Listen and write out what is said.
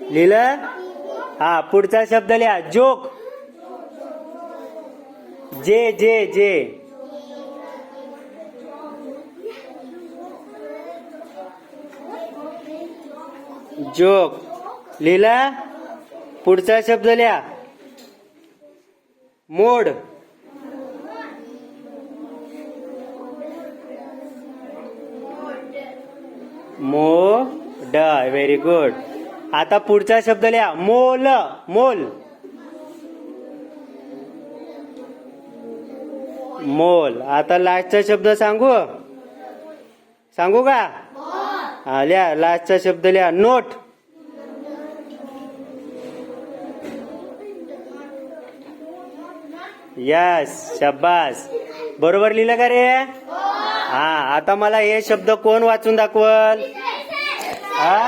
लिहिलं? हा पुढचा शब्द लिहा. जोक. जे जे जे. जोक. लिहिला? पुढचा शब्द लिहा. मोड. मोड. व्हेरी गुड आता पुढचा शब्द लिहा. मोल मोल. मोल. आता लास्टचा शब्द सांगू? सांगू का? हा लिहा. लास्टचा शब्द लिहा. नोट. यस शब्बास बरोबर लिहिलं का रे? हा आता मला हे शब्द कोण वाचून दाखवल? हा?